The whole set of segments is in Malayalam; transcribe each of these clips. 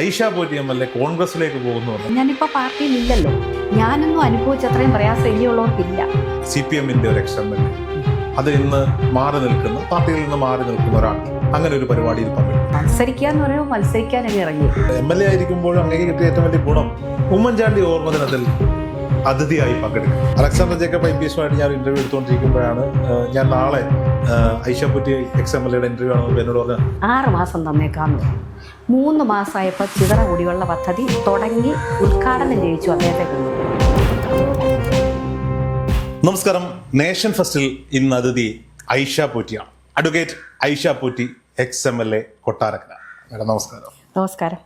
Aisha Potty M L A കോൺഗ്രസിലേക്ക് പോകുന്നു ഞാനിപ്പോ പാർട്ടിയിൽ ഇല്ലല്ലോ ഞാനൊന്നും അനുഭവിച്ചത്രയും പ്രയാസം ഇനിയുള്ളവർക്കില്ല. സി പി എമ്മിന്റെ ഒരു എക്സ് എം എൽ എ അത് ഇന്ന് മാറി നിൽക്കുന്ന പാർട്ടിയിൽ നിന്ന് മാറി നിൽക്കുന്ന ഒരാൾ. അങ്ങനെ ഒരു പരിപാടിയിൽ പങ്കെടുക്കും മത്സരിക്കുക എന്ന് പറയുമ്പോൾ മത്സരിക്കാനൊക്കെ ഇറങ്ങി. എം എൽ എ ആയിരിക്കുമ്പോഴും അങ്ങനെ കിട്ടിയ ഏറ്റവും വലിയ ഗുണം ഉമ്മൻചാണ്ടി ഓർമ്മ ദിനത്തിൽ അതിഥിയായി പങ്കെടുക്കും. അലക്സാണ്ടർ ജേക്കബ് ഐ പി എസുമായിട്ട് ഞാൻ ഇന്റർവ്യൂ എടുത്തുകൊണ്ടിരിക്കുമ്പോഴാണ് ഞാൻ നാളെ Aisha Potty ex M L എയുടെ ഇന്റർവ്യൂ ആണെന്ന് എന്നോട് പറഞ്ഞത്. ആറ് മാസം തന്നേക്കാന്ന്. പറഞ്ഞു. മൂന്ന് മാസമായപ്പോൾ ചിതറ കുടിവെള്ള പദ്ധതി തുടങ്ങി ഉദ്ഘാടനം ചെയ്യിച്ചു അദ്ദേഹത്തെ നമസ്കാരം. നേഷൻ ഫസ്റ്റിൽ ഇന്ന് അതിഥി Aisha പോറ്റിയാണ്. Advocate Aisha Potty ex M L A Kottarakkara. Madam നമസ്കാരം. നമസ്കാരം.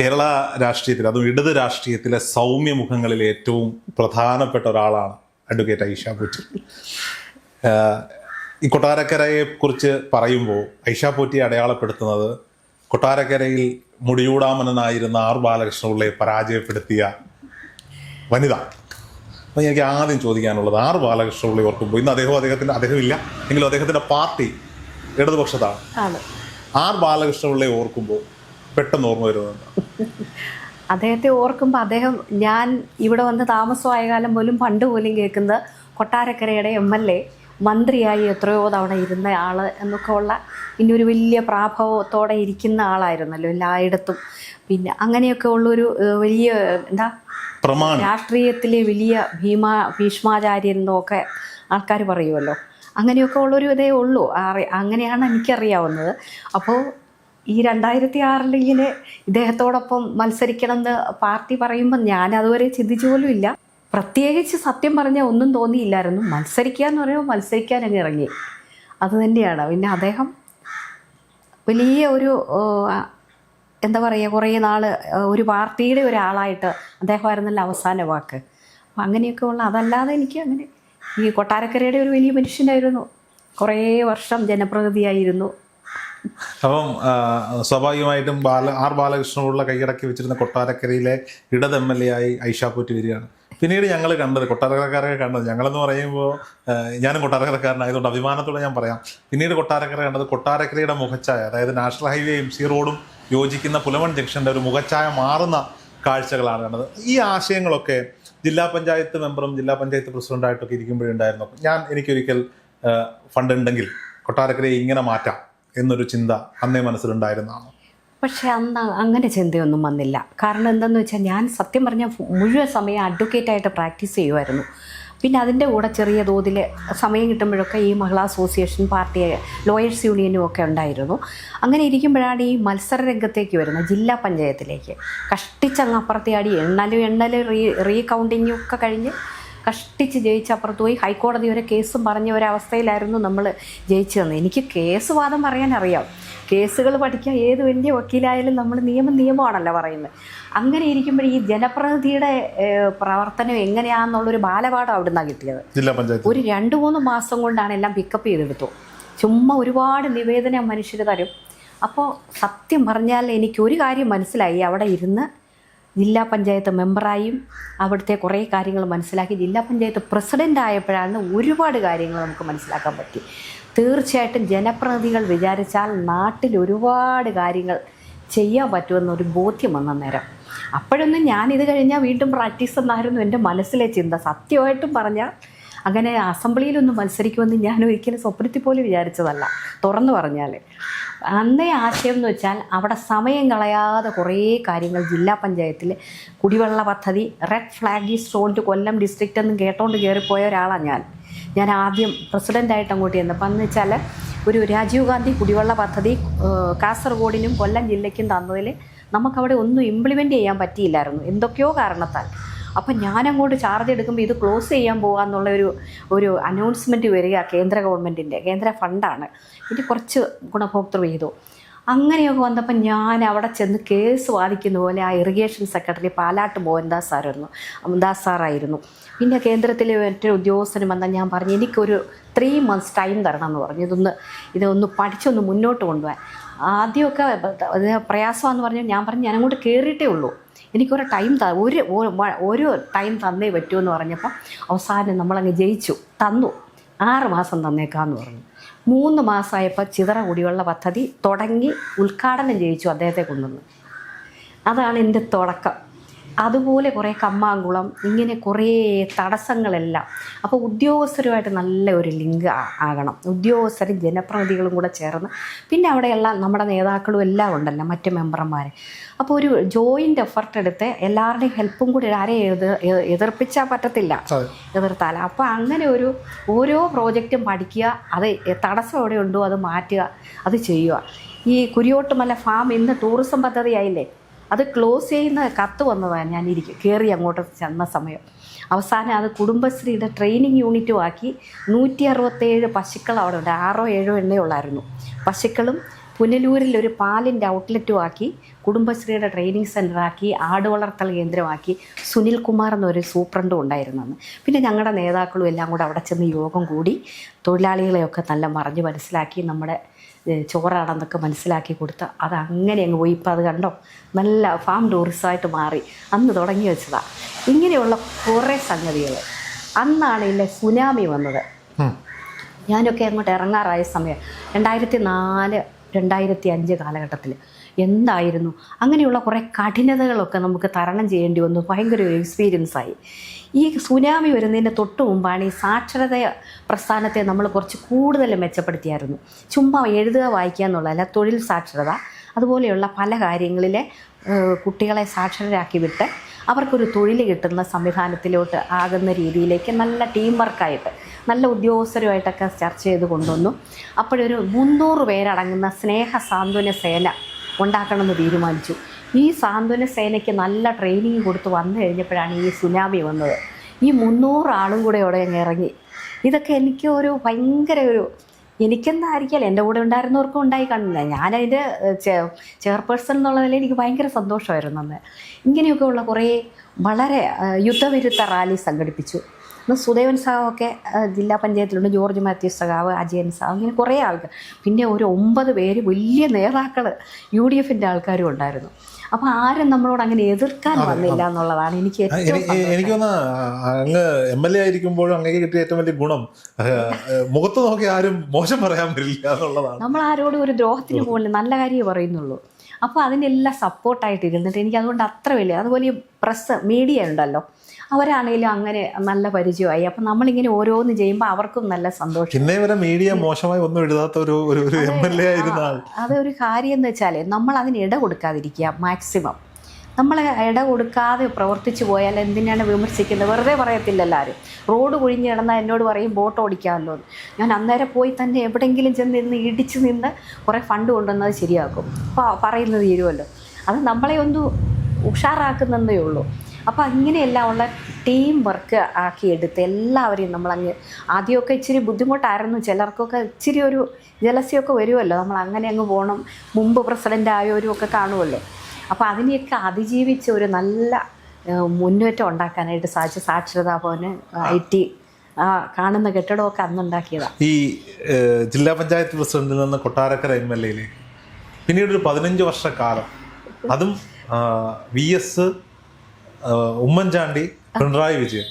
കേരള രാഷ്ട്രീയത്തിൽ അതും ഇടത് രാഷ്ട്രീയത്തിലെ സൗമ്യ മുഖങ്ങളിൽ ഏറ്റവും പ്രധാനപ്പെട്ട ഒരാളാണ് അഡ്വക്കേറ്റ് ഐഷ പോറ്റി. ഈ കൊട്ടാരക്കരയെ കുറിച്ച് പറയുമ്പോൾ ഐഷ പോറ്റി അടയാളപ്പെടുത്തുന്നത് കൊട്ടാരക്കരയിൽ മുടിയൂടാമനായിരുന്ന ആർ ബാലകൃഷ്ണപിള്ളയെ പരാജയപ്പെടുത്തിയ വനിത. അപ്പം എനിക്ക് ആദ്യം ചോദിക്കാനുള്ളത് ആർ ബാലകൃഷ്ണപിള്ളി ഓർക്കുമ്പോൾ ഇന്ന് അദ്ദേഹം അദ്ദേഹത്തിന്റെ അദ്ദേഹമില്ല എങ്കിലും അദ്ദേഹത്തിന്റെ പാർട്ടി ഇടതുപക്ഷത്താണ്. ആർ ബാലകൃഷ്ണപിള്ളയെ ഓർക്കുമ്പോൾ പെട്ടെന്ന് ഓർമ്മ വരുന്നത് അദ്ദേഹത്തെ ഓർക്കുമ്പോൾ അദ്ദേഹം ഞാൻ ഇവിടെ വന്ന് താമസമായ കാലം പോലും പണ്ട് പോലും കേൾക്കുന്നത് കൊട്ടാരക്കരയുടെ എം എൽ എ മന്ത്രിയായി എത്രയോ തവണ ഇരുന്ന ആൾ എന്നൊക്കെ ഉള്ള പിന്നെ ഒരു വലിയ പ്രാഭവത്തോടെ ഇരിക്കുന്ന ആളായിരുന്നല്ലോ എല്ലായിടത്തും. പിന്നെ അങ്ങനെയൊക്കെ ഉള്ളൊരു വലിയ എന്താ പ്രമാണം. രാഷ്ട്രീയത്തിലെ വലിയ ഭീമാ ഭീഷ്മാചാര്യൻ എന്നൊക്കെ ആൾക്കാർ പറയുമല്ലോ. അങ്ങനെയൊക്കെ ഉള്ളൊരു ഇതേ ഉള്ളൂ. അങ്ങനെയാണ് എനിക്കറിയാവുന്നത്. അപ്പോൾ ഈ രണ്ടായിരത്തി ആറിൽ ഇങ്ങനെ ഇദ്ദേഹത്തോടൊപ്പം മത്സരിക്കണം എന്ന് പാർട്ടി പറയുമ്പോൾ ഞാൻ അതുവരെ ചിന്തിച്ചു പോലും ഇല്ല പ്രത്യേകിച്ച് സത്യം പറഞ്ഞാൽ ഒന്നും തോന്നിയില്ലായിരുന്നു. മത്സരിക്കുക എന്ന് പറയുമ്പോൾ മത്സരിക്കാൻ അങ്ങ് ഇറങ്ങി. അത് തന്നെയാണ്. പിന്നെ അദ്ദേഹം വലിയ ഒരു എന്താ പറയുക കുറേ നാൾ ഒരു പാർട്ടിയുടെ ഒരാളായിട്ട് അദ്ദേഹമായിരുന്നല്ലോ അവസാന വാക്ക്. അപ്പം അങ്ങനെയൊക്കെ ഉള്ള അതല്ലാതെ എനിക്ക് അങ്ങനെ ഈ കൊട്ടാരക്കരയുടെ ഒരു വലിയ മനുഷ്യനായിരുന്നു. കുറേ വർഷം ജനപ്രതിനിധിയായിരുന്നു. അപ്പം സ്വാഭാവികമായിട്ടും ബാല ആർ ബാലകൃഷ്ണനോടുള്ള കൈയടക്കി വെച്ചിരുന്ന കൊട്ടാരക്കരയിലെ ഇടത് എം എൽ എ ആയി ഐഷാ പോറ്റി വരികയാണ്. പിന്നീട് ഞങ്ങൾ കണ്ടത് കൊട്ടാരക്കരക്കാരൊക്കെ കണ്ടത്. ഞങ്ങളെന്ന് പറയുമ്പോൾ ഞാനും കൊട്ടാരക്കരക്കാരനായതുകൊണ്ട് അഭിമാനത്തോടെ ഞാൻ പറയാം. പിന്നീട് കൊട്ടാരക്കര കണ്ടത് കൊട്ടാരക്കരയുടെ മുഖച്ചായ അതായത് നാഷണൽ ഹൈവേ എം സി റോഡും യോജിക്കുന്ന പുലമൺ ജംഗ്ഷന്റെ ഒരു മുഖച്ചായ മാറുന്ന കാഴ്ചകളാണ് കണ്ടത്. ഈ ആശയങ്ങളൊക്കെ ജില്ലാ പഞ്ചായത്ത് മെമ്പറും ജില്ലാ പഞ്ചായത്ത് പ്രസിഡന്റായിട്ടൊക്കെ ഇരിക്കുമ്പോഴുണ്ടായിരുന്നു. ഞാൻ എനിക്കൊരിക്കൽ ഫണ്ട് ഉണ്ടെങ്കിൽ കൊട്ടാരക്കരയെ ഇങ്ങനെ മാറ്റാം എന്നൊരു ചിന്ത അന്നേ മനസ്സിലുണ്ടായിരുന്നതാണ്. പക്ഷെ അന്ന് അങ്ങനെ ചിന്തയൊന്നും വന്നില്ല. കാരണം എന്താണെന്ന് വെച്ചാൽ ഞാൻ സത്യം പറഞ്ഞാൽ മുഴുവൻ സമയം അഡ്വക്കേറ്റായിട്ട് പ്രാക്ടീസ് ചെയ്യുമായിരുന്നു പിന്നെ അതിന്റെ കൂടെ ചെറിയ തോതിൽ സമയം കിട്ടുമ്പോഴൊക്കെ ഈ മഹിളാ അസോസിയേഷൻ പാർട്ടി ലോയേഴ്സ് യൂണിയനും ഒക്കെ ഉണ്ടായിരുന്നു. അങ്ങനെ ഇരിക്കുമ്പോഴാണ് ഈ മത്സര രംഗത്തേക്ക് വരുന്നത് ജില്ലാ പഞ്ചായത്തിലേക്ക്. കഷ്ടിച്ചങ്ങ് അപ്പുറത്തെ ആടി എണ്ണലും എണ്ണൽ റീ റീകൗണ്ടിങ്ങും ഒക്കെ കഴിഞ്ഞ് കഷ്ടിച്ച് ജയിച്ച് അപ്പുറത്ത് പോയി. ഹൈക്കോടതി വരെ കേസും പറഞ്ഞ ഒരവസ്ഥയിലായിരുന്നു നമ്മൾ ജയിച്ചു തന്നത് എനിക്ക് കേസ് വാദം പറയാൻ അറിയാം കേസുകൾ പഠിക്കാൻ ഏത് വലിയ വക്കീലായാലും നമ്മൾ നിയമം നിയമമാണല്ലോ പറയുന്നത്. അങ്ങനെ ഇരിക്കുമ്പോൾ ഈ ജനപ്രതിനിധിയുടെ പ്രവർത്തനം എങ്ങനെയാണെന്നുള്ളൊരു ബാലപാഠം അവിടെ നിന്നാണ് കിട്ടിയത്. ജില്ലാ പഞ്ചായത്ത്. ഒരു രണ്ട് മൂന്ന് മാസം കൊണ്ടാണ് എല്ലാം പിക്കപ്പ് ചെയ്തെടുത്തു ചുമ്മാ ഒരുപാട് നിവേദനം മനുഷ്യർ തരും. അപ്പോൾ സത്യം പറഞ്ഞാൽ എനിക്കൊരു കാര്യം മനസ്സിലായി. അവിടെ ഇരുന്ന് ജില്ലാ പഞ്ചായത്ത് മെമ്പറായും അവിടുത്തെ കുറേ കാര്യങ്ങൾ മനസ്സിലാക്കി. ജില്ലാ പഞ്ചായത്ത് പ്രസിഡന്റ് ആയപ്പോഴാണ് ഒരുപാട് കാര്യങ്ങൾ നമുക്ക് മനസ്സിലാക്കാൻ പറ്റി. തീർച്ചയായിട്ടും ജനപ്രതിനിധികൾ വിചാരിച്ചാൽ നാട്ടിൽ ഒരുപാട് കാര്യങ്ങൾ ചെയ്യാൻ പറ്റുമെന്നൊരു ബോധ്യം വന്ന നേരം. അപ്പോഴൊന്നും ഞാനിത് കഴിഞ്ഞാൽ വീണ്ടും പ്രാക്ടീസ് എന്നായിരുന്നു എന്റെ മനസ്സിലെ ചിന്ത. സത്യമായിട്ടും പറഞ്ഞാൽ അങ്ങനെ അസംബ്ലിയിലൊന്നും മത്സരിക്കുമെന്ന് ഞാൻ ഒരിക്കലും സ്വപ്നത്തിൽ പോലും വിചാരിച്ചതല്ല. തുറന്നു പറഞ്ഞാൽ അന്നേ ആശയം എന്ന് വെച്ചാൽ അവിടെ സമയം കളയാതെ കുറേ കാര്യങ്ങൾ ജില്ലാ പഞ്ചായത്തിൽ കുടിവെള്ള പദ്ധതി red flag is Kollam district എന്ന് കേട്ടോണ്ട് കയറിപ്പോയ ഒരാളാണ് ഞാൻ. ഞാൻ ആദ്യം പ്രസിഡന്റായിട്ട് അങ്ങോട്ട് ചെന്നപ്പോൾ എന്ന് വെച്ചാൽ ഒരു രാജീവ് ഗാന്ധി കുടിവെള്ള പദ്ധതി കാസർഗോഡിനും കൊല്ലം ജില്ലയ്ക്കും തന്നതിൽ നമുക്കവിടെ ഒന്നും ഇംപ്ലിമെന്റ് ചെയ്യാൻ പറ്റിയില്ലായിരുന്നു. എന്തൊക്കെയോ കാരണത്താൽ. അപ്പം ഞാനങ്ങോട്ട് ചാർജ് എടുക്കുമ്പോൾ ഇത് ക്ലോസ് ചെയ്യാൻ പോകാമെന്നുള്ള ഒരു ഒരു അനൗൺസ്മെന്റ് വരിക കേന്ദ്ര ഗവൺമെന്റിന്റെ കേന്ദ്ര ഫണ്ടാണ് ഇത് കുറച്ച് ഗുണഭോക്തൃ ചെയ്തു. അങ്ങനെയൊക്കെ വന്നപ്പോൾ ഞാൻ അവിടെ ചെന്ന് കേസ് വാദിക്കുന്ന പോലെ ആ ഇറിഗേഷൻ സെക്രട്ടറി പാലാട്ട് മോഹൻദാസ് സാറായിരുന്നു ദാസ് സാറായിരുന്നു പിന്നെ കേന്ദ്രത്തിലെ മറ്റൊരു ഉദ്യോഗസ്ഥനും വന്നാൽ ഞാൻ പറഞ്ഞു എനിക്കൊരു ത്രീ മന്ത്സ് ടൈം തരണം എന്ന് പറഞ്ഞു. ഇതൊന്ന് ഇതൊന്ന് പഠിച്ചൊന്ന് മുന്നോട്ട് കൊണ്ടുപോകാൻ. ആദ്യമൊക്കെ പ്രയാസമാണെന്ന് പറഞ്ഞു. ഞാൻ പറഞ്ഞു ഞാൻ അങ്ങോട്ട് കയറിയിട്ടേ ഉള്ളൂ. എനിക്കൊരു ടൈം ത ഒരു ഒരു ടൈം തന്നേ പറ്റൂ എന്ന് പറഞ്ഞപ്പോൾ അവസാനം നമ്മളങ്ങ് ജയിച്ചു. തന്നു. ആറ് മാസം തന്നേക്കാന്ന് പറഞ്ഞു. മൂന്ന് മാസമായപ്പോൾ ചിതറ കുടിവെള്ള പദ്ധതി തുടങ്ങി ഉദ്ഘാടനം ചെയ്യിച്ചു അദ്ദേഹത്തെ കൊണ്ടുവന്ന്. അതാണ് എന്റെ തുടക്കം. അതുപോലെ കുറേ കമ്മാങ്കുളം ഇങ്ങനെ കുറേ തടസ്സങ്ങളെല്ലാം. അപ്പോൾ ഉദ്യോഗസ്ഥരുമായിട്ട് നല്ല ഒരു ലിങ്ക് ആകണം. ഉദ്യോഗസ്ഥരും ജനപ്രതിനിധികളും കൂടെ ചേർന്ന്. പിന്നെ അവിടെയുള്ള നമ്മുടെ നേതാക്കളും എല്ലാം ഉണ്ടല്ലോ മറ്റ് മെമ്പർമാർ അപ്പോൾ ഒരു ജോയിന്റ് എഫർട്ട് എടുത്ത് എല്ലാവരുടെയും ഹെൽപ്പും കൂടി ആരെയും എതിർ എതിർപ്പിച്ചാൽ പറ്റത്തില്ല. എതിർത്താൽ അപ്പോൾ അങ്ങനെ ഒരു ഓരോ പ്രോജക്റ്റും പഠിക്കുക അത് തടസ്സം എവിടെ ഉണ്ടോ അത് മാറ്റുക അത് ചെയ്യുക. ഈ കുരിയോട്ടുമല ഫാം ഇന്ന് ടൂറിസം പദ്ധതിയായില്ലേ? അത് ക്ലോസ് ചെയ്യുന്ന കത്ത് വന്നതാണ് ഞാൻ ഇരിക്കും കയറി അങ്ങോട്ട് ചെന്ന സമയം. അവസാനം അത് കുടുംബശ്രീയുടെ ട്രെയിനിങ് യൂണിറ്റും ആക്കി നൂറ്റി അറുപത്തേഴ് പശുക്കൾ അവിടെ ഉണ്ട്. ആറോ ഏഴോ എണ്ണേ ഉള്ളായിരുന്നു. പശുക്കളും പുനലൂരിൽ ഒരു പാലിന്റെ ഔട്ട്ലെറ്റും ആക്കി കുടുംബശ്രീയുടെ ട്രെയിനിങ് സെന്ററാക്കി ആട് വളർത്തൽ കേന്ദ്രമാക്കി സുനിൽ കുമാർ എന്നൊരു സൂപ്രണ്ടും ഉണ്ടായിരുന്നെന്ന് പിന്നെ ഞങ്ങളുടെ നേതാക്കളും എല്ലാം കൂടെ അവിടെ ചെന്ന് യോഗം കൂടി തൊഴിലാളികളെയൊക്കെ നല്ല മറിഞ്ഞ് മനസ്സിലാക്കി നമ്മുടെ ചോറാണെന്നൊക്കെ മനസ്സിലാക്കി കൊടുത്ത അത് അങ്ങനെ അങ്ങ് പോയി. ഇപ്പം അത് കണ്ടോ? നല്ല ഫാം ടൂറിസമായിട്ട് മാറി. അന്ന് തുടങ്ങി വെച്ചതാണ് ഇങ്ങനെയുള്ള കുറേ സംഗതികൾ അന്നാണ് ഇല്ലേ സുനാമി വന്നത്. ഞാനൊക്കെ അങ്ങോട്ട് ഇറങ്ങാറായ സമയം. രണ്ടായിരത്തി നാല് രണ്ടായിരത്തി അഞ്ച് കാലഘട്ടത്തിൽ. എന്തായിരുന്നു? അങ്ങനെയുള്ള കുറേ കഠിനതകളൊക്കെ നമുക്ക് തരണം ചെയ്യേണ്ടി വന്നു. ഭയങ്കര ഒരു എക്സ്പീരിയൻസ് ആയി. ഈ സുനാമി വരുന്നതിന് തൊട്ട് മുമ്പാണ് ഈ സാക്ഷരത പ്രസ്ഥാനത്തെ നമ്മൾ കുറച്ച് കൂടുതൽ മെച്ചപ്പെടുത്തിയായിരുന്നു. ചുമ്മാ എഴുതുക വായിക്കുക എന്നുള്ളതല്ല തൊഴിൽ സാക്ഷരത. അതുപോലെയുള്ള പല കാര്യങ്ങളിലെ കുട്ടികളെ സാക്ഷരരാക്കി വിട്ട് അവർക്കൊരു തൊഴിൽ കിട്ടുന്ന സംവിധാനത്തിലോട്ട് ആകുന്ന രീതിയിലേക്ക് നല്ല ടീം വർക്കായിട്ട് നല്ല ഉദ്യോഗസ്ഥരുമായിട്ടൊക്കെ ചർച്ച ചെയ്ത് കൊണ്ടുവന്നു. അപ്പോഴൊരു മുന്നൂറ് പേരടങ്ങുന്ന സ്നേഹ സാന്ത്വന സേന ഉണ്ടാക്കണമെന്ന് തീരുമാനിച്ചു. ഈ സാന്ത്വന സേനയ്ക്ക് നല്ല ട്രെയിനിങ് കൊടുത്ത് വന്നു കഴിഞ്ഞപ്പോഴാണ് ഈ സുനാമി വന്നത്. ഈ മുന്നൂറ് ആളും കൂടെ അവിടെ ഇറങ്ങി. ഇതൊക്കെ എനിക്ക് ഒരു ഭയങ്കര ഒരു എനിക്കെന്തായിരിക്കല്ല എന്റെ കൂടെ ഉണ്ടായിരുന്നവർക്കും ഉണ്ടായി കാണുന്നില്ല. ഞാനതിന്റെ ചെയർപേഴ്സൺ എന്നുള്ള നിലയിൽ എനിക്ക് ഭയങ്കര സന്തോഷമായിരുന്നു അന്ന്. ഇങ്ങനെയൊക്കെ ഉള്ള കുറേ വളരെ യുദ്ധവിരുദ്ധ റാലി സംഘടിപ്പിച്ചു. ഇന്ന് സുദേവൻ സാവൊക്കെ ജില്ലാ പഞ്ചായത്തിലുണ്ട്. ജോർജ് മാത്യു സഖാവ് അജയൻ സാവ് ഇങ്ങനെ കുറേ ആൾക്കാർ. പിന്നെ ഒരു ഒമ്പത് പേര് വലിയ നേതാക്കൾ യു ഡി എഫിന്റെ ആൾക്കാരും ഉണ്ടായിരുന്നു. അപ്പോൾ ആരും നമ്മളോട് അങ്ങനെ എതിർക്കാൻ വന്നില്ല എന്നുള്ളതാണ് എനിക്ക് എനിക്ക് തോന്നുന്ന അങ്ങ് എം എൽ എ ആയിരിക്കുമ്പോഴും അങ്ങേക്ക് കിട്ടിയ ഏറ്റവും വലിയ ഗുണം മുഖത്ത് നോക്കി ആരും മോശം പറയാൻ വരില്ല എന്നുള്ളതാണ്. നമ്മൾ ആരോടും ഒരു ദ്രോഹത്തിന് പോകില്ല നല്ല കാര്യമേ പറയുന്നുള്ളൂ. അപ്പോൾ അതിനെല്ലാം സപ്പോർട്ടായിട്ട് ഇരുന്നിട്ട് എനിക്ക് അതുകൊണ്ട് അത്ര വലിയ അതുപോലെ ഈ പ്രസ് മീഡിയ ഉണ്ടല്ലോ. അവരാണേലും അങ്ങനെ നല്ല പരിചയമായി. അപ്പം നമ്മളിങ്ങനെ ഓരോന്ന് ചെയ്യുമ്പോൾ അവർക്കും നല്ല സന്തോഷം. ഇന്നേ വരെ മീഡിയ മോശമായി ഒന്നും എഴുതാത്ത ഒരു ഒരു ഒരു എം എൽ എ ആയിരുന്ന അതൊരു കാര്യം എന്ന് വെച്ചാൽ നമ്മൾ അതിന് ഇട കൊടുക്കാതിരിക്കുക മാക്സിമം നമ്മൾ ഇട കൊടുക്കാതെ പ്രവർത്തിച്ചു പോയാൽ എന്തിനാണ് വിമർശിക്കുന്നത്? വെറുതെ പറയത്തില്ലല്ലോ ആരും റോഡ് കുഴിഞ്ഞ് കിടന്നാൽ എന്നോട് പറയും ബോട്ട് ഓടിക്കാമല്ലോ ഞാൻ അന്നേരം പോയി തന്നെ എവിടെയെങ്കിലും ചെന്ന് നിന്ന് ഇടിച്ച് നിന്ന് കുറേ ഫണ്ട് കൊണ്ടുവന്നത് ശരിയാക്കും. അപ്പോൾ പറയുന്നത് തീരുമല്ലോ അത് നമ്മളെ ഒന്ന് ഉഷാറാക്കുന്നതേ ഉള്ളൂ. അപ്പോൾ അങ്ങനെയെല്ലാം ഉള്ള ടീം വർക്ക് ആക്കിയെടുത്ത് എല്ലാവരെയും നമ്മളങ്ങ് ആദ്യമൊക്കെ ഇച്ചിരി ബുദ്ധിമുട്ടായിരുന്നു. ചിലർക്കൊക്കെ ഇച്ചിരി ഒരു ജലസ്യമൊക്കെ വരുമല്ലോ നമ്മൾ അങ്ങനെ അങ്ങ് പോകണം മുമ്പ് പ്രസിഡന്റ് ആയവരും ഒക്കെ കാണുമല്ലോ അപ്പോൾ അതിനെയൊക്കെ അതിജീവിച്ച് ഒരു നല്ല മുന്നേറ്റം ഉണ്ടാക്കാനായിട്ട് സാധിച്ചു സാക്ഷരതാ ഭവന് ഐ ടി കാണുന്ന കെട്ടിടമൊക്കെ അന്നുണ്ടാക്കിയതാണ് ഈ ജില്ലാ പഞ്ചായത്ത് പ്രസിഡന്റിൽ നിന്ന് കൊട്ടാരക്കര എം എൽ എയിലേക്ക് പിന്നീട് ഒരു പതിനഞ്ച് വർഷക്കാലം. അതും വി എസ് ഉമ്മൻചാണ്ടി പിണറായി വിജയൻ.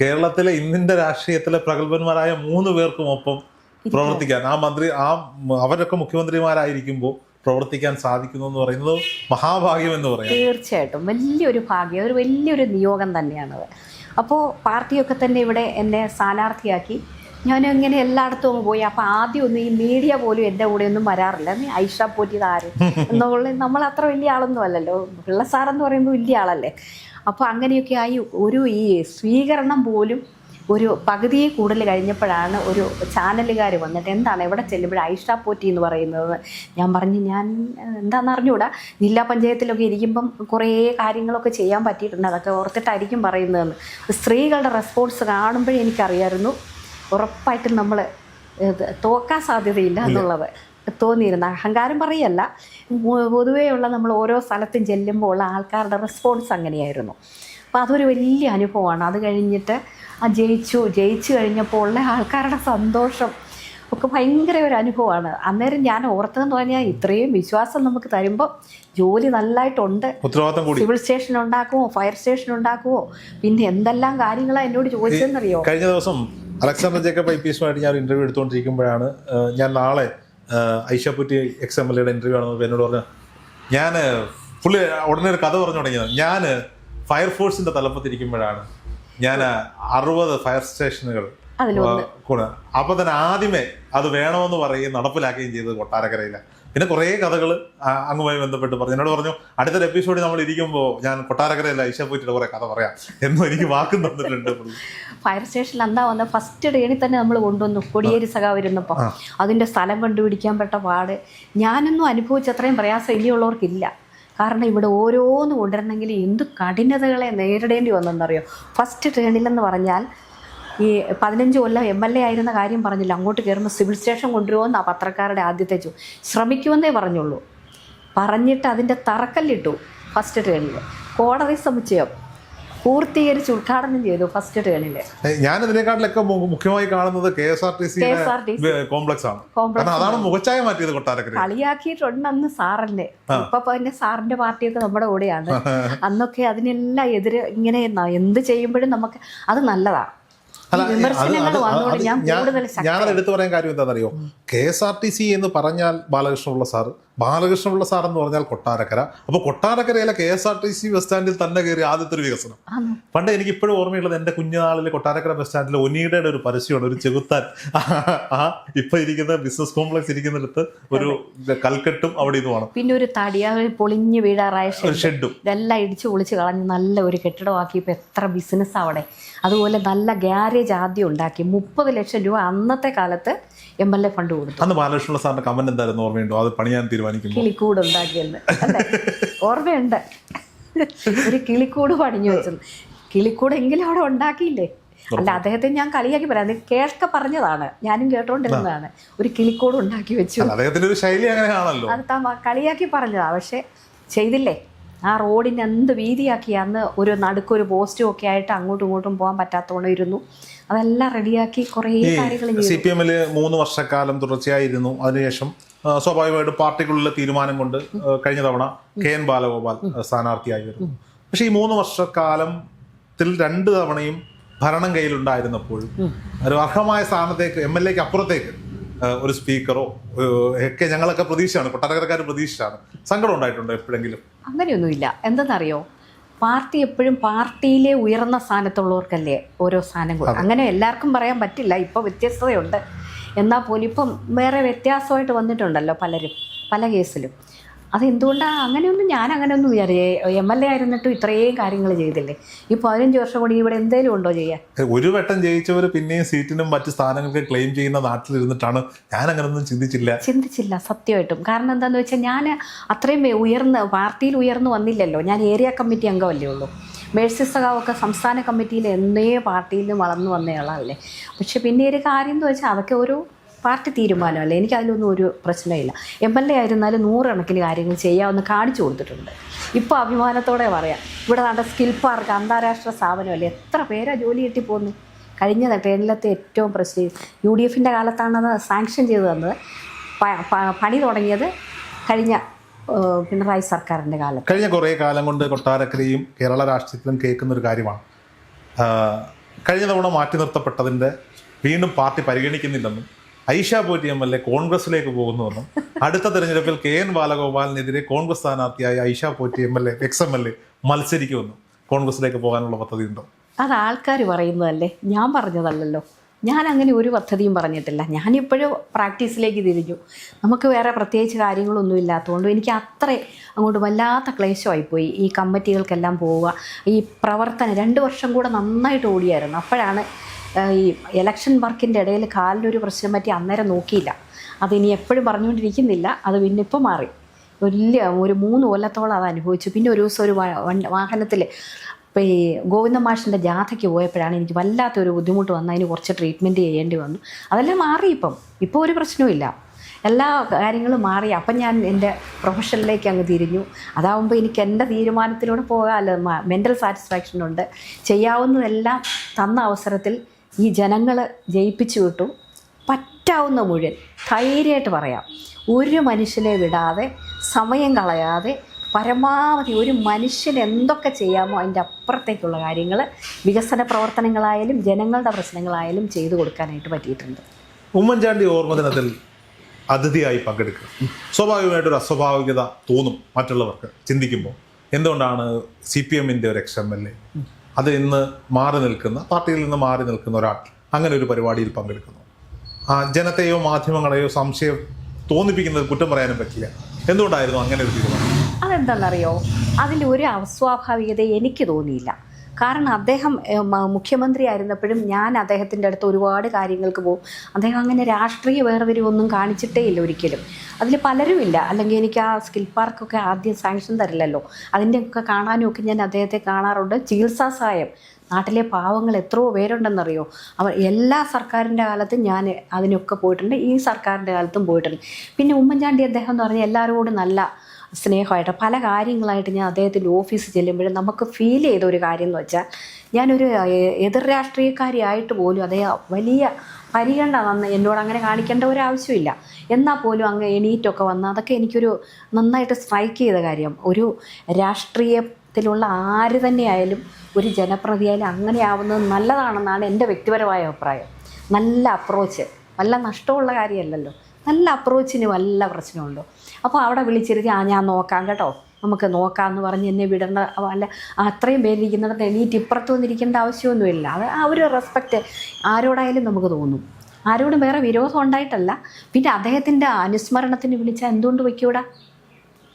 കേരളത്തിലെ ഇന്നിന്റെ രാഷ്ട്രീയത്തിലെ പ്രഗത്ഭന്മാരായ മൂന്ന് പേർക്കും ഒപ്പം പ്രവർത്തിക്കാൻ ആ മന്ത്രി ആ അവരൊക്കെ മുഖ്യമന്ത്രിമാരായിരിക്കുമ്പോൾ പ്രവർത്തിക്കാൻ സാധിക്കുന്നു എന്ന് പറയുന്നത് മഹാഭാഗ്യം എന്ന് പറയാം. തീർച്ചയായിട്ടും. വലിയൊരു ഭാഗ്യം ഒരു വലിയൊരു നിയോഗം തന്നെയാണത് അപ്പോൾ പാർട്ടിയൊക്കെ തന്നെ ഇവിടെ എന്നെ സ്ഥാനാർത്ഥിയാക്കി. ഞാൻ ഇങ്ങനെ എല്ലായിടത്തും അങ്ങ് പോയി. അപ്പോൾ ആദ്യം ഒന്നും ഈ മീഡിയ പോലും എന്റെ കൂടെ ഒന്നും വരാറില്ല. നീ ഐഷ പോറ്റിയത് ആര് എന്നുള്ള നമ്മൾ അത്ര വലിയ ആളൊന്നും അല്ലല്ലോ. പിള്ള സാറെന്ന് പറയുമ്പോൾ വലിയ ആളല്ലേ? അപ്പോൾ അങ്ങനെയൊക്കെ ആയി ഒരു ഈ സ്വീകരണം പോലും ഒരു പകുതിയെ കൂടുതൽ കഴിഞ്ഞപ്പോഴാണ് ഒരു ചാനലുകാർ വന്നിട്ട് എന്താണ് എവിടെ ചെല്ലുമ്പോൾ ഐഷ പോറ്റി എന്ന് പറയുന്നത്. ഞാൻ പറഞ്ഞു ഞാൻ എന്താണെന്ന് അറിഞ്ഞുകൂടാ ജില്ലാ പഞ്ചായത്തിലൊക്കെ ഇരിക്കുമ്പം കുറേ കാര്യങ്ങളൊക്കെ ചെയ്യാൻ പറ്റിയിട്ടുണ്ട്. അതൊക്കെ ഓർത്തിട്ടായിരിക്കും പറയുന്നതെന്ന്. സ്ത്രീകളുടെ റെസ്പോൺസ് കാണുമ്പോഴേ എനിക്കറിയായിരുന്നു. ഉറപ്പായിട്ടും നമ്മൾ തോക്കാൻ സാധ്യതയില്ല എന്നുള്ളത്. തോന്നിയിരുന്നു അഹങ്കാരം പറയല്ല. പൊതുവെയുള്ള നമ്മൾ ഓരോ സ്ഥലത്തും ചെല്ലുമ്പോൾ ഉള്ള ആൾക്കാരുടെ റെസ്പോൺസ് അങ്ങനെയായിരുന്നു. അപ്പോൾ അതൊരു വലിയ അനുഭവമാണ്. അത് കഴിഞ്ഞിട്ട് ആ ജയിച്ചു ജയിച്ചു കഴിഞ്ഞപ്പോൾ ഉള്ള ആൾക്കാരുടെ സന്തോഷം ഒക്കെ ഭയങ്കര ഒരു അനുഭവമാണ്. അന്നേരം ഞാൻ ഓർത്തതെന്ന് പറഞ്ഞാൽ ഇത്രയും വിശ്വാസം നമുക്ക് തരുമ്പോൾ ജോലി നല്ലതായിട്ടുണ്ട് സിവിൽ സ്റ്റേഷൻ ഉണ്ടാക്കുമോ ഫയർ സ്റ്റേഷൻ ഉണ്ടാക്കുമോ പിന്നെ എന്തെല്ലാം കാര്യങ്ങളാണ് എന്നോട് ചോദിച്ചതെന്നറിയോ? കഴിഞ്ഞ ദിവസം അലക്സാണ്ടർ ജേക്കബ് ഐ പി എസുമായിട്ട് ഞാൻ ഇന്റർവ്യൂ എടുത്തുകൊണ്ടിരിക്കുമ്പോഴാണ് ഞാൻ നാളെ ഏഹ്, Aisha Potty ex M L എയുടെ ഇന്റർവ്യൂ ആണെന്ന് എന്നോട് പറഞ്ഞു ഞാൻ പുള്ളി ഉടനെ ഒരു കഥ പറഞ്ഞു തുടങ്ങിയത്. ഞാൻ ഫയർഫോഴ്സിന്റെ തലപ്പത്തിരിക്കുമ്പോഴാണ് ഞാൻ അറുപത് ഫയർ സ്റ്റേഷനുകൾ കൂടെ. അപ്പൊ തന്നെ ആദ്യമേ അത് വേണമെന്ന് പറയുകയും നടപ്പിലാക്കുകയും ചെയ്തത് കൊട്ടാരക്കരയില. പിന്നെ കുറേ കഥകൾ അങ്ങുമായി ബന്ധപ്പെട്ട് പറഞ്ഞു. എന്നോട് പറഞ്ഞു അടുത്തൊരു എപ്പിസോഡിൽ നമ്മൾ ഇരിക്കുമ്പോൾ ഞാൻ കൊട്ടാരക്കരയല്ല ഈശ പോയിട്ട് കുറെ കഥ പറയാം. എന്നും എനിക്ക് വാക്കും തന്നിട്ടുണ്ട്. ഫയർ സ്റ്റേഷനിൽ എന്താ വന്ന ഫസ്റ്റ് ഡേണി തന്നെ നമ്മൾ കൊണ്ടുവന്നു കൊടിയേരി സഖാവ് ഇരുന്നപ്പോൾ അതിന്റെ സ്ഥലം കണ്ടുപിടിക്കാൻ പെട്ട പാട്. ഞാനൊന്നും അനുഭവിച്ച അത്രയും പ്രയാസം ഇനിയുള്ളവർക്കില്ല കാരണം ഇവിടെ ഓരോന്ന് കൊണ്ടുവരണമെങ്കിൽ എന്ത് കഠിനതകളെ നേരിടേണ്ടി വന്നെന്നറിയോ? ഫസ്റ്റ് ട്രെയിനിലെന്ന് പറഞ്ഞാൽ ഈ പതിനഞ്ച് കൊല്ലം എം എൽ എ ആയിരുന്ന കാര്യം പറഞ്ഞില്ല. അങ്ങോട്ട് കയറുമ്പോൾ സിവിൽ സ്റ്റേഷൻ കൊണ്ടുവരുമെന്ന് ആ പത്രക്കാരുടെ ആദ്യത്തെ ചോ ശ്രമിക്കുമെന്നേ പറഞ്ഞുള്ളൂ. പറഞ്ഞിട്ട് അതിന്റെ തറക്കല്ലിട്ടു ഫസ്റ്റ് ട്രെയിനിൽ കോടതി സമുച്ചയം പൂർത്തീകരിച്ച് ഉദ്ഘാടനം ചെയ്തു ഫസ്റ്റ് ട്രെയിനിൽ ഞാൻ ഇതിനെക്കാട്ടിലൊക്കെ മുഖ്യമായി കാണുന്നത് K S R T C complex ആണ്. കാരണം അതാണ് മുഖച്ചായ മാറ്റിയത് കൊട്ടാരക്കര കളിയാക്കിയിട്ടുണ്ട് അന്ന് സാറല്ലേ ഇപ്പൊ പിന്നെ സാറിന്റെ പാർട്ടിയൊക്കെ നമ്മുടെ കൂടെയാണ്. അന്നൊക്കെ അതിനെല്ലാം എതിര് ഇങ്ങനെ എന്ത് ചെയ്യുമ്പോഴും നമുക്ക് അത് നല്ലതാ. ഞാനത് എടുത്തു പറയാൻ കാര്യം എന്താണെന്നറിയോ? K S R T C എന്ന് പറഞ്ഞാൽ ബാലകൃഷ്ണപിള്ള സാർ ബാലകൃഷ്ണപിള്ള സാർ എന്ന് പറഞ്ഞാൽ കൊട്ടാരക്കര. അപ്പൊ കൊട്ടാരക്കരയിലെ K S R T C bus സ്റ്റാൻഡിൽ തന്നെ കയറി ആദ്യത്തെ ഒരു വികസനം. പണ്ട് എനിക്ക് ഇപ്പോഴും ഓർമ്മയുള്ളത് എന്റെ കുഞ്ഞുനാളിൽ കൊട്ടാരക്കര ബസ് സ്റ്റാൻഡിൽ ഒനീഡയുടെ ഒരു പരസ്യമാണ് ഒരു ചെകുത്താൻ. ആ ഇപ്പൊ ഇരിക്കുന്ന ബിസിനസ് കോംപ്ലക്സ് ഇരിക്കുന്നിടത്ത് ഒരു കൽക്കെട്ടും അവിടെ ഇതുമാണ് പിന്നെ ഒരു തടിയാ പൊളിഞ്ഞു വീഴാറായ ഷെഡ്. ഇതെല്ലാം ഇടിച്ചു പൊളിച്ച് കളഞ്ഞ് നല്ല ഒരു കെട്ടിടമാക്കി ഇപ്പൊ എത്ര ബിസിനസ് അവിടെ. അതുപോലെ നല്ല ഗ്യാരേജ് ആദ്യം ഉണ്ടാക്കി. മുപ്പത് ലക്ഷം രൂപ അന്നത്തെ കാലത്ത് എം എൽ എ ഫണ്ട് കൊടുത്തു. അന്ന് ബാലകൃഷ്ണ സാറിന്റെ കമന്റ് എന്തായിരുന്നു? ഓർമ്മയുണ്ടോ? അത് പണിയാൻ തീരുമാനിക്കുമ്പോൾ കിളിക്കൂട് ഉണ്ടാക്കിയെന്ന്. ഓർമ്മയുണ്ട്. ഒരു കിളിക്കൂട് പണിഞ്ഞു വെച്ചത്. കിളിക്കൂട് എങ്കിലും അവിടെ ഉണ്ടാക്കിയില്ലേ? അല്ല അദ്ദേഹത്തെ ഞാൻ കളിയാക്കി പറയാം. കേൾക്ക പറഞ്ഞതാണ്. ഞാനും കേട്ടോണ്ടിരുന്നതാണ്. ഒരു കിളിക്കോട് ഉണ്ടാക്കി വെച്ചു. അദ്ദേഹത്തിന്റെ ഒരു ശൈലി അങ്ങനെയാണല്ലോ അത് കളിയാക്കി പറഞ്ഞതാ. പക്ഷെ ചെയ്തില്ലേ? ആ റോഡിന് എന്ത് വീതിയാക്കി അന്ന് ഒരു നടുക്കൊരു പോസ്റ്റും ഒക്കെ ആയിട്ട് അങ്ങോട്ടും ഇങ്ങോട്ടും പോകാൻ പറ്റാത്തോണ്ട് ഇരുന്നു. അതെല്ലാം റെഡിയാക്കി കുറേ കാര്യങ്ങൾ സി പി എമ്മിൽ മൂന്ന് വർഷക്കാലം തുടർച്ചയായിരുന്നു. അതിനുശേഷം സ്വാഭാവികമായിട്ടും പാർട്ടിക്കുള്ളിലെ തീരുമാനം കൊണ്ട് കഴിഞ്ഞ തവണ കെ എൻ ബാലഗോപാൽ സ്ഥാനാർത്ഥിയായി വരുന്നു. പക്ഷേ ഈ മൂന്ന് വർഷക്കാലത്തിൽ രണ്ട് തവണയും ഭരണം കയ്യിലുണ്ടായിരുന്നപ്പോഴും ഒരു അർഹമായ സ്ഥാനത്തേക്ക് എം എൽ എക്ക് അപ്പുറത്തേക്ക് ഒരു സ്പീക്കറോ ഒക്കെ ഞങ്ങളൊക്കെ പ്രതീക്ഷയാണ് കൊട്ടാരക്കരക്കാർ പ്രതീക്ഷയാണ്. സങ്കടം ഉണ്ടായിട്ടുണ്ടോ എപ്പോഴെങ്കിലും? അങ്ങനെയൊന്നുമില്ല. എന്തെന്നറിയോ? പാർട്ടി എപ്പോഴും പാർട്ടിയിലെ ഉയർന്ന സ്ഥാനത്തുള്ളവർക്കല്ലേ ഓരോ സ്ഥാനം അങ്ങനെ എല്ലാവർക്കും പറയാൻ പറ്റില്ല. ഇപ്പോൾ വ്യത്യസ്തതയുണ്ട്. എന്നാൽ പോലും ഇപ്പം വേറെ വ്യത്യാസമായിട്ട് വന്നിട്ടുണ്ടല്ലോ പലരും പല കേസിലും. അതെന്തുകൊണ്ടാണ് അങ്ങനെയൊന്നും ഞാൻ അങ്ങനെയൊന്നും വിചാരിച്ചേ എം എൽ എ ആയിരുന്നിട്ടും ഇത്രയും കാര്യങ്ങൾ ചെയ്തില്ലേ? ഈ പതിനഞ്ച് വർഷം കൂടി ഇവിടെ എന്തെങ്കിലും ഉണ്ടോ ചെയ്യാൻ? ഒരു വട്ടം ജയിച്ചവർ പിന്നെയും സീറ്റിനും മറ്റു സ്ഥാനങ്ങൾക്ക് ക്ലെയിം ചെയ്യുന്ന നാട്ടിലിരുന്നിട്ടാണ് ഞാൻ അങ്ങനെയൊന്നും ചിന്തിച്ചില്ല. ചിന്തിച്ചില്ല സത്യമായിട്ടും. കാരണം എന്താണെന്ന് വെച്ചാൽ ഞാൻ അത്രയും ഉയർന്ന് പാർട്ടിയിൽ ഉയർന്നു വന്നില്ലല്ലോ. ഞാൻ ഏരിയ കമ്മിറ്റി അംഗമല്ലേ ഉള്ളൂ. മേഴ്സി സഖാവൊക്കെ സംസ്ഥാന കമ്മിറ്റിയിൽ എന്നേ പാർട്ടിയിൽ നിന്ന് വളർന്നു വന്നയാളല്ലേ പക്ഷെ പിന്നെ ഒരു കാര്യം എന്ന് വെച്ചാൽ അതൊക്കെ ഒരു പാർട്ടി തീരുമാനമല്ലേ? എനിക്ക് അതിലൊന്നും ഒരു പ്രശ്നമില്ല. എം എൽ എ ആയിരുന്നാലും നൂറുകണക്കിന് കാര്യങ്ങൾ ചെയ്യാമെന്ന് കാണിച്ചു കൊടുത്തിട്ടുണ്ട്. ഇപ്പോൾ അഭിമാനത്തോടെ പറയാം. ഇവിടെ നട സ്കിൽ പാർക്ക് അന്താരാഷ്ട്ര സ്ഥാപനമല്ലേ? എത്ര പേരാ ജോലി കിട്ടി പോകുന്നു കഴിഞ്ഞ ട്രെയിനിലത്തെ ഏറ്റവും പ്രസ്റ്റീജ് യു ഡി എഫിന്റെ കാലത്താണ് അത് സാങ്ഷൻ ചെയ്തു തന്നത്. പണി തുടങ്ങിയത് കഴിഞ്ഞ പിണറായി സർക്കാരിന്റെ കാലം കഴിഞ്ഞ കുറേ കാലം കൊണ്ട് കൊട്ടാരക്കരയും കേരള രാഷ്ട്രീയത്തിലും കേൾക്കുന്ന ഒരു കാര്യമാണ്. കഴിഞ്ഞ തവണ മാറ്റി നിർത്തപ്പെട്ടതിന്റെ വീണ്ടും party പരിഗണിക്കുന്നില്ലെന്നും Aisha Potty M L A കോൺഗ്രസിലേക്ക് പോകുന്നുവെന്നും അടുത്ത തെരഞ്ഞെടുപ്പിൽ കെ എൻ ബാലഗോപാലിനെതിരെ Congress സ്ഥാനാർത്ഥിയായ Aisha Potty M L A ex M L A മത്സരിക്കുമെന്നും കോൺഗ്രസിലേക്ക് പോകാനുള്ള പദ്ധതി ഉണ്ടോ അത് ആൾക്കാർ പറയുന്നതല്ലേ? ഞാൻ പറഞ്ഞതല്ലല്ലോ. ഞാൻ അങ്ങനെ ഒരു പദ്ധതിയും പറഞ്ഞിട്ടില്ല. ഞാനിപ്പോഴും പ്രാക്ടീസിലേക്ക് തിരിഞ്ഞു. നമുക്ക് വേറെ പ്രത്യേകിച്ച് കാര്യങ്ങളൊന്നും ഇല്ലാത്തതുകൊണ്ട് എനിക്ക് അത്ര അങ്ങോട്ട് വല്ലാത്ത ക്ലേശമായിപ്പോയി. ഈ കമ്മിറ്റികൾക്കെല്ലാം പോവുക ഈ പ്രവർത്തനം രണ്ട് വർഷം കൂടെ നന്നായിട്ട് ഓടിയായിരുന്നു. അപ്പോഴാണ് ഈ ഇലക്ഷൻ വർക്കിന്റെ ഇടയിൽ കാലിനൊരു പ്രശ്നം പറ്റി അന്നേരം നോക്കിയില്ല. അതിനി എപ്പോഴും പറഞ്ഞുകൊണ്ടിരിക്കുന്നില്ല. അത് പിന്നെ ഇപ്പോൾ മാറി. വലിയ ഒരു മൂന്ന് കൊല്ലത്തോളം അത് അനുഭവിച്ചു. പിന്നെ ഒരു ദിവസം ഒരു വാഹനത്തിൽ ഇപ്പോൾ ഈ ഗോവിന്ദ മാഷിന്റെ ജാഥയ്ക്ക് പോയപ്പോഴാണ് എനിക്ക് വല്ലാത്തൊരു ബുദ്ധിമുട്ട് വന്ന് അതിന് കുറച്ച് ട്രീറ്റ്മെന്റ് ചെയ്യേണ്ടി വന്നു. അതെല്ലാം മാറി ഇപ്പം. ഇപ്പോൾ ഒരു പ്രശ്നവുമില്ല എല്ലാ കാര്യങ്ങളും മാറി. അപ്പം ഞാൻ എന്റെ പ്രൊഫഷനിലേക്ക് അങ്ങ് തിരിഞ്ഞു. അതാവുമ്പോൾ എനിക്ക് എന്റെ തീരുമാനത്തിലൂടെ പോകാമല്ലോ മെന്റൽ സാറ്റിസ്ഫാക്ഷൻ ഉണ്ട്. ചെയ്യാവുന്നതെല്ലാം തന്ന അവസരത്തിൽ ഈ ജനങ്ങൾ ജയിപ്പിച്ചു വിട്ടു. പറ്റാവുന്ന മുഴുവൻ. ധൈര്യമായിട്ട് പറയാം. ഒരു മനുഷ്യനെ വിടാതെ സമയം കളയാതെ പരമാവധി ഒരു മനുഷ്യൻ എന്തൊക്കെ ചെയ്യാമോ അതിന്റെ അപ്പുറത്തേക്കുള്ള കാര്യങ്ങൾ വികസന പ്രവർത്തനങ്ങളായാലും ജനങ്ങളുടെ പ്രശ്നങ്ങളായാലും ചെയ്തു കൊടുക്കാനായിട്ട് പറ്റിയിട്ടുണ്ട്. ഉമ്മൻചാണ്ടി ഓർമ്മ ദിനത്തിൽ അതിഥിയായി പങ്കെടുക്കുക. സ്വാഭാവികമായിട്ടൊരു അസ്വാഭാവികത തോന്നും മറ്റുള്ളവർക്ക് ചിന്തിക്കുമ്പോൾ. എന്തുകൊണ്ടാണ് സി പി എമ്മിന്റെ ഒരു എക്സ് എം എൽ എ അത് ഇന്ന് മാറി നിൽക്കുന്ന പാർട്ടിയിൽ നിന്ന് മാറി നിൽക്കുന്ന ഒരാൾ അങ്ങനെ ഒരു പരിപാടിയിൽ പങ്കെടുക്കുന്നു. ജനത്തെയോ മാധ്യമങ്ങളെയോ സംശയം തോന്നിപ്പിക്കുന്നത് കുറ്റം പറയാനും പറ്റില്ല. എന്തുകൊണ്ടായിരുന്നു അങ്ങനെ ഒരു തീരുമാനം? അതെന്താണെന്നറിയോ? അതിൽ ഒരു അസ്വാഭാവികത എനിക്ക് തോന്നിയില്ല. കാരണം അദ്ദേഹം മുഖ്യമന്ത്രി ആയിരുന്നപ്പോഴും ഞാൻ അദ്ദേഹത്തിന്റെ അടുത്ത് ഒരുപാട് കാര്യങ്ങൾക്ക് പോകും. അദ്ദേഹം അങ്ങനെ രാഷ്ട്രീയ വേർതിരിവൊന്നും കാണിച്ചിട്ടേ ഇല്ല ഒരിക്കലും. അതിൽ പലരുമില്ല. അല്ലെങ്കിൽ എനിക്ക് ആ സ്കിൽ പാർക്കൊക്കെ ആദ്യം സാങ്ഷൻ തരില്ലല്ലോ. അതിന്റെയൊക്കെ കാണാനും ഒക്കെ ഞാൻ അദ്ദേഹത്തെ കാണാറുണ്ട്. ചികിത്സാ സഹായം. നാട്ടിലെ പാവങ്ങൾ എത്രയോ പേരുണ്ടെന്നറിയോ? അവർ എല്ലാ സർക്കാരിന്റെ കാലത്തും ഞാൻ അതിനൊക്കെ പോയിട്ടുണ്ട്. ഈ സർക്കാരിന്റെ കാലത്തും പോയിട്ടുണ്ട്. പിന്നെ ഉമ്മൻചാണ്ടി അദ്ദേഹം എന്ന് പറഞ്ഞാൽ എല്ലാവരോടും നല്ല സ്നേഹമായിട്ട് പല കാര്യങ്ങളായിട്ട് ഞാൻ അദ്ദേഹത്തിന്റെ ഓഫീസിൽ ചെല്ലുമ്പോഴും നമുക്ക് ഫീൽ ചെയ്ത ഒരു കാര്യം എന്ന് വെച്ചാൽ ഞാനൊരു എതിർ രാഷ്ട്രീയക്കാരിയായിട്ട് പോലും അദ്ദേഹം വലിയ പരിഗണന തന്ന് എന്നോട് അങ്ങനെ കാണിക്കേണ്ട ഒരു ആവശ്യമില്ല എന്നാൽ പോലും അങ്ങ് എണീറ്റൊക്കെ വന്ന് അതൊക്കെ എനിക്കൊരു നന്നായിട്ട് സ്ട്രൈക്ക് ചെയ്ത കാര്യം. ഒരു രാഷ്ട്രീയത്തിലുള്ള ആര് തന്നെയായാലും ഒരു ജനപ്രതിയായാലും അങ്ങനെ ആവുന്നത് നല്ലതാണെന്നാണ് എന്റെ വ്യക്തിപരമായ അഭിപ്രായം. നല്ല അപ്രോച്ച് വല്ല നഷ്ടമുള്ള കാര്യമല്ലല്ലോ. നല്ല അപ്രോച്ചിന് വല്ല പ്രശ്നമുണ്ടോ. അപ്പോൾ അവിടെ വിളിച്ചിരുത്തി ആ ഞാൻ നോക്കാം കേട്ടോ. നമുക്ക് നോക്കാമെന്ന് പറഞ്ഞ് എന്നെ വിടേണ്ട അല്ല അത്രയും പേരിരിക്കുന്നിടത്ത് എണീറ്റ് ഇപ്പുറത്ത് വന്നിരിക്കേണ്ട ആവശ്യമൊന്നുമില്ല. അത് ആ ഒരു റെസ്പെക്റ്റ് ആരോടായാലും നമുക്ക് തോന്നും. ആരോടും വേറെ വിരോധം ഉണ്ടായിട്ടല്ല. പിന്നെ അദ്ദേഹത്തിന്റെ അനുസ്മരണത്തിന് വിളിച്ചാൽ എന്തുകൊണ്ട് വയ്ക്കൂടാ?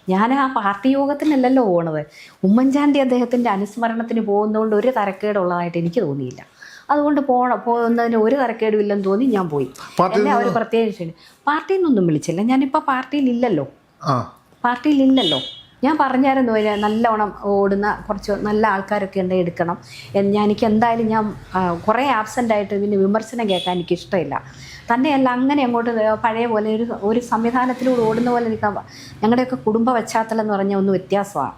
ഞാൻ ആ പാർട്ടി യോഗത്തിനല്ലല്ലോ പോണത്. ഉമ്മൻചാണ്ടി അദ്ദേഹത്തിന്റെ അനുസ്മരണത്തിന് പോകുന്നതുകൊണ്ട് ഒരു തരക്കേടുള്ളതായിട്ട് എനിക്ക് തോന്നിയില്ല. അതുകൊണ്ട് പോണ പോകുന്നതിന് ഒരു തരക്കേടും ഇല്ലെന്ന് തോന്നി ഞാൻ പോയി. പാർട്ടിയിൽ എന്നെ അവർ പ്രത്യേകം ക്ഷണി- പാർട്ടിയിൽ നിന്നൊന്നും വിളിച്ചില്ല. ഞാനിപ്പോൾ പാർട്ടിയിലില്ലല്ലോ. ആ. പാർട്ടിയിലില്ലല്ലോ. ഞാൻ പറഞ്ഞായിരുന്നു അതിന് നല്ലവണ്ണം ഓടുന്ന കുറച്ച് നല്ല ആൾക്കാരൊക്കെ ഉണ്ട് എടുക്കണം എന്ന്. ഞാൻ എനിക്ക് എന്തായാലും ഞാൻ ആ, കുറേ ആബ്സെന്റ് ആയിട്ട് പിന്നെ വിമർശനം കേൾക്കാൻ എനിക്ക് ഇഷ്ടമില്ല. തന്നെയല്ല അങ്ങനെ അങ്ങോട്ട് പഴയ പോലെ ഒരു ഒരു സംവിധാനത്തിലൂടെ ഓടുന്ന പോലെ എനിക്ക് ഞങ്ങളുടെയൊക്കെ കുടുംബ പശ്ചാത്തലം എന്ന് പറഞ്ഞാൽ ഒന്ന് വ്യത്യാസമാണ്.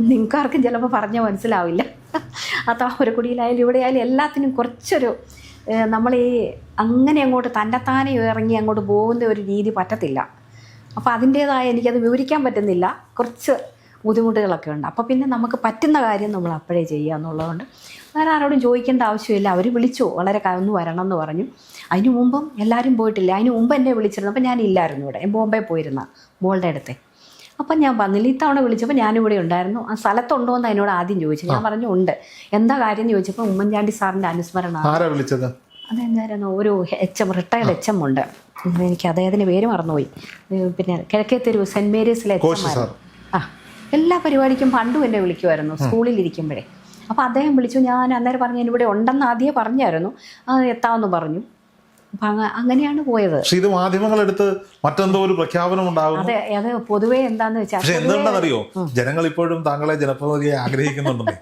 നിങ്ങൾക്കാർക്കും ചിലപ്പോൾ പറഞ്ഞാൽ മനസ്സിലാവില്ല. അത് ഒരു കുടിയിലായാലും ഇവിടെ ആയാലും എല്ലാത്തിനും കുറച്ചൊരു നമ്മൾ ഈ അങ്ങനെ അങ്ങോട്ട് തന്നെത്താനെ ഇറങ്ങി അങ്ങോട്ട് പോകുന്ന ഒരു രീതി പറ്റത്തില്ല. അപ്പോൾ അതിന്റേതായ എനിക്കത് വിവരിക്കാൻ പറ്റുന്നില്ല. കുറച്ച് ബുദ്ധിമുട്ടുകളൊക്കെ ഉണ്ട്. അപ്പോൾ പിന്നെ നമുക്ക് പറ്റുന്ന കാര്യം നമ്മൾ അപ്പോഴേ ചെയ്യുക എന്നുള്ളതുകൊണ്ട് വേറെ ആരോടും ചോദിക്കേണ്ട ആവശ്യമില്ല. അവർ വിളിച്ചു. വളരെ ഒന്ന് വരണം എന്ന് പറഞ്ഞു. അതിന് മുമ്പും എല്ലാവരും പോയിട്ടില്ല. അതിന് മുമ്പ് എന്നെ വിളിച്ചിരുന്നു. അപ്പോൾ ഞാനില്ലായിരുന്നു ഇവിടെ. ബോംബെ പോയിരുന്ന മോളുടെ അടുത്തെ. അപ്പം ഞാൻ വന്നില്ല ഇത്തവണ വിളിച്ചപ്പോൾ ഞാനിവിടെ ഉണ്ടായിരുന്നു. ആ സ്ഥലത്തുണ്ടോ എന്ന് അതിനോട് ആദ്യം ചോദിച്ചു. ഞാൻ പറഞ്ഞു ഉണ്ട്. എന്താ കാര്യം എന്ന് ചോദിച്ചപ്പോൾ ഉമ്മൻചാണ്ടി സാറിന്റെ അനുസ്മരണ ആരാ വിളിച്ചത്? അതെന്തായിരുന്നു? ഒരു H M retired H M ഉണ്ട്. എനിക്ക് അദ്ദേഹത്തിന്റെ പേര് മറന്നുപോയി. പിന്നെ കിഴക്കേ തെരുവ് സെന്റ് മേരീസിലെ എച്ച് എം ആ. എല്ലാ പരിപാടിക്കും പണ്ടും എന്നെ വിളിക്കുമായിരുന്നു സ്കൂളിൽ ഇരിക്കുമ്പോഴേ. അപ്പോൾ അദ്ദേഹം വിളിച്ചു ഞാൻ അന്നേരം പറഞ്ഞു "ഞാൻ ഇവിടെ ഉണ്ടെന്ന് ആദ്യമേ പറഞ്ഞായിരുന്നു. എത്താമെന്ന് പറഞ്ഞു. അങ്ങനെയാണ് പോയത്. പക്ഷെ ഇത് മാധ്യമങ്ങളെടുത്ത് മറ്റെന്തോ ഒരു പ്രഖ്യാപനം ഉണ്ടാകുന്നു. അതെ അത് പൊതുവേ എന്താന്ന് വെച്ചാൽ പക്ഷെ അറിയോ ജനങ്ങൾ ഇപ്പോഴും താങ്കളെ ജനപ്രതിനിധിയെ ആഗ്രഹിക്കുന്നുണ്ടെന്നേ.